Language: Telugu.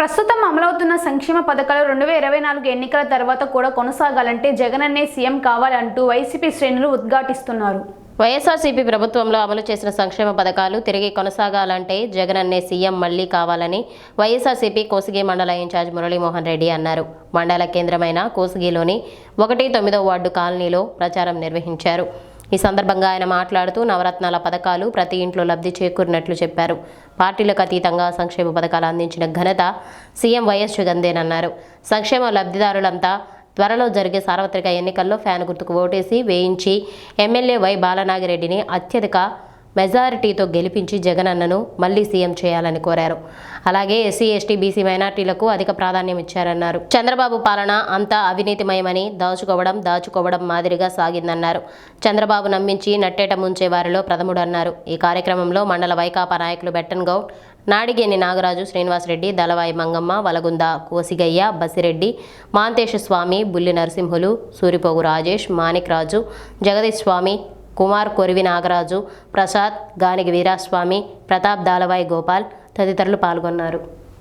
ప్రస్తుతం అమలవుతున్న సంక్షేమ పథకాలు రెండు వేల ఇరవై నాలుగు ఎన్నికల తర్వాత కూడా కొనసాగాలంటే జగనన్నే సీఎం కావాలంటూ వైసీపీ శ్రేణులు ఉద్ఘాటిస్తున్నారు. వైఎస్ఆర్సీపీ ప్రభుత్వంలో అమలు చేసిన సంక్షేమ పథకాలు తిరిగి కొనసాగాలంటే జగన్ అనే సీఎం మళ్ళీ కావాలని వైఎస్ఆర్సీపీ కోసిగి మండల ఇన్ఛార్జ్ మురళీమోహన్ రెడ్డి అన్నారు. మండల కేంద్రమైన కోసిగిలోని ఒకటి తొమ్మిదో వార్డు కాలనీలో ప్రచారం నిర్వహించారు. ఈ సందర్భంగా ఆయన మాట్లాడుతూ నవరత్నాల పథకాలు ప్రతి ఇంట్లో లబ్ధి చేకూరినట్లు చెప్పారు. పార్టీలకు అతీతంగా సంక్షేమ పథకాలు అందించిన ఘనత సీఎం వైఎస్ జగన్దేనన్నారు సంక్షేమ లబ్ధిదారులంతా త్వరలో జరిగే సార్వత్రిక ఎన్నికల్లో ఫ్యాన్ గుర్తుకు ఓటేసి వేయించి ఎమ్మెల్యే వై బాలనాగిరెడ్డిని అత్యధిక మెజారిటీతో గెలిపించి జగనన్నను మళ్ళీ సీఎం చేయాలని కోరారు. అలాగే ఎస్సీ ఎస్టీ బీసీ మైనార్టీలకు అధిక ప్రాధాన్యం ఇచ్చారన్నారు. చంద్రబాబు పాలన అంతా అవినీతిమయమని దాచుకోవడం దాచుకోవడం మాదిరిగా సాగిందన్నారు. చంద్రబాబు నమ్మించి నట్టేట ముంచే వారిలో ప్రథముడు అన్నారు. ఈ కార్యక్రమంలో మండల వైకాపా నాయకులు బెట్టన్ గౌడ్ నాడిగేని నాగరాజు శ్రీనివాసరెడ్డి దళవాయి మంగమ్మ వలగుంద కోసిగయ్య బసిరెడ్డి మాంతేశ స్వామి బుల్లి నరసింహులు సూరిపోగు రాజేష్ మాణిక్ రాజు జగదీష్ స్వామి కుమార్ కొరివి నాగరాజు ప్రసాద్ గానిగి వీరాస్వామి ప్రతాప్ దాలవాయి గోపాల్ తదితరులు పాల్గొన్నారు.